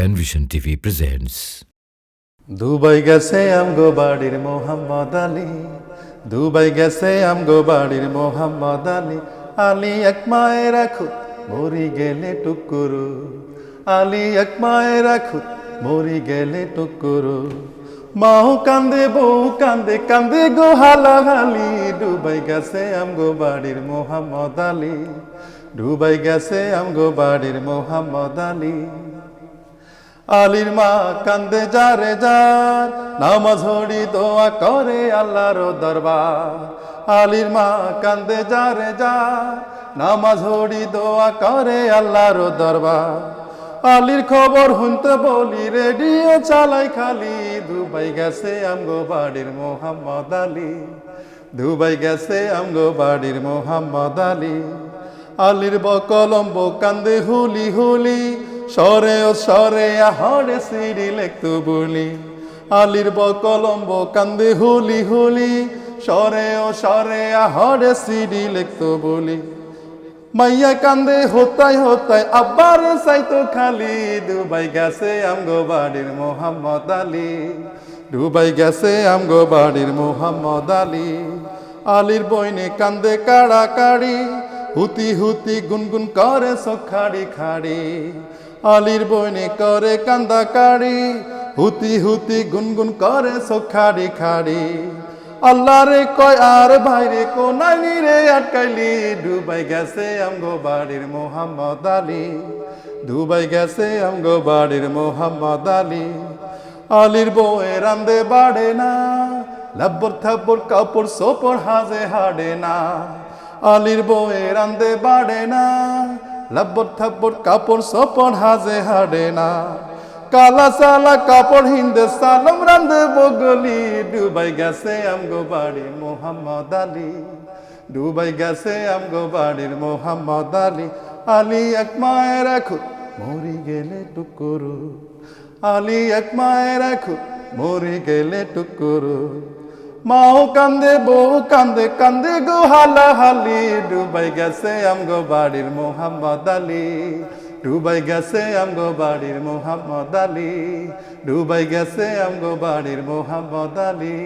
Penvision TV presents Dubai গেছে আমগো বাড়ির মোহাম্মদ আলী। দুবাই গেছে আমগো বাড়ির মোহাম্মদ আলী। আলী এক মায়ে রাখো মরি গেলে টুকুরু। আলী এক মায়ে রাখো মরি গেলে টুকুরু। মাও কান্দে, বউ কান্দে কান্দে গো হালাহালি। ডুবাই গেছে আমগো বাড়ির মোহাম্মদ আলী। ডুবাই গেছে আমগো বাড়ির মোহাম্মদ আলী। আলির মা কান্দে যারে যার, নামাজ হড়ি দোয়া করে আল্লাহর দরবার। আলির মা কান্দে যারে যার, নামাজ হড়ি দোয়া করে আল্লাহর দরবার। আলির খবর শুনতে বলি, রেডিও চালাই খালি, দুবাই গেছে আমগো বাড়ির মোহাম্মদ আলী। দুবাই গেছে আমগো বাড়ির মোহাম্মদ আলী। আলির বকলম্ব কান্দে হুলি হুলি সরে ও সরে হরে সিঁড়ি লেখতু বলি। আলির বকলম্ব কান্দে হুলি হুলি, সরে ও সরে হরে সিঁড়ি লেখতু বলি। মাইয়া কান্দে হতাই হতাই আব্বার সাইতো খালি, দুবাই গেছে আমগো বাড়ির মোহাম্মদ আলী। দুবাই গেছে আমগো বাড়ির মোহাম্মদ আলী। আলীর বইনে কান্দে কাড়া কাড়ি হুতি হুতি গুনগুন করে সখাড়ি খাড়ি। আলীর বইনে করে কান্দা কাড়ি, হুতি হুতি গুনগুন করে সখাড়ি খাড়ি। আল্লাহ রে কয়, আর ভাইরে কোনাইনি রে আটকাইলি? ডুবাই গেছে আমগো বাড়ির মোহাম্মদ আলী। ডুবাই গেছে আমগো বাড়ির মোহাম্মদ আলী। আলীর বউয়ে রান্দে বাড়ে না, লাব্বর থাব্বর কাপড় সোপর হাজে হাড়ে না। আলীর বউয়ে রান্দে বাড়ে না লাব্বর থাব্বর কাপড় সোপর হাজে হাড়ে না। কালা সালা কাপড় হিন্দে সালম রান্দে বগলি। ডুবাই গেছে আমগো বাড়ির মোহাম্মদ আলী। ডুবাই গেছে আমগো বাড়ির মোহাম্মদ আলী। আলী এক মায়ের রাখো মরি গেলে টুকুরু। আলী এক মায়ের রাখো মরি গেলে টুকুরু। মাও কান্দে, বউ কান্দে কান্দে গো হালা হালি ডুবাই গেছে আমগো বাড়ির মোহাম্মদ আলী। ডুবাই গেছে আমগো বাড়ির মোহাম্মদ আলী। ডুবাই গেছে আমগো বাড়ির মোহাম্মদ আলী।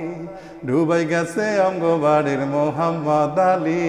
ডুবাই গেছে আমগো বাড়ির মোহাম্মদ আলী।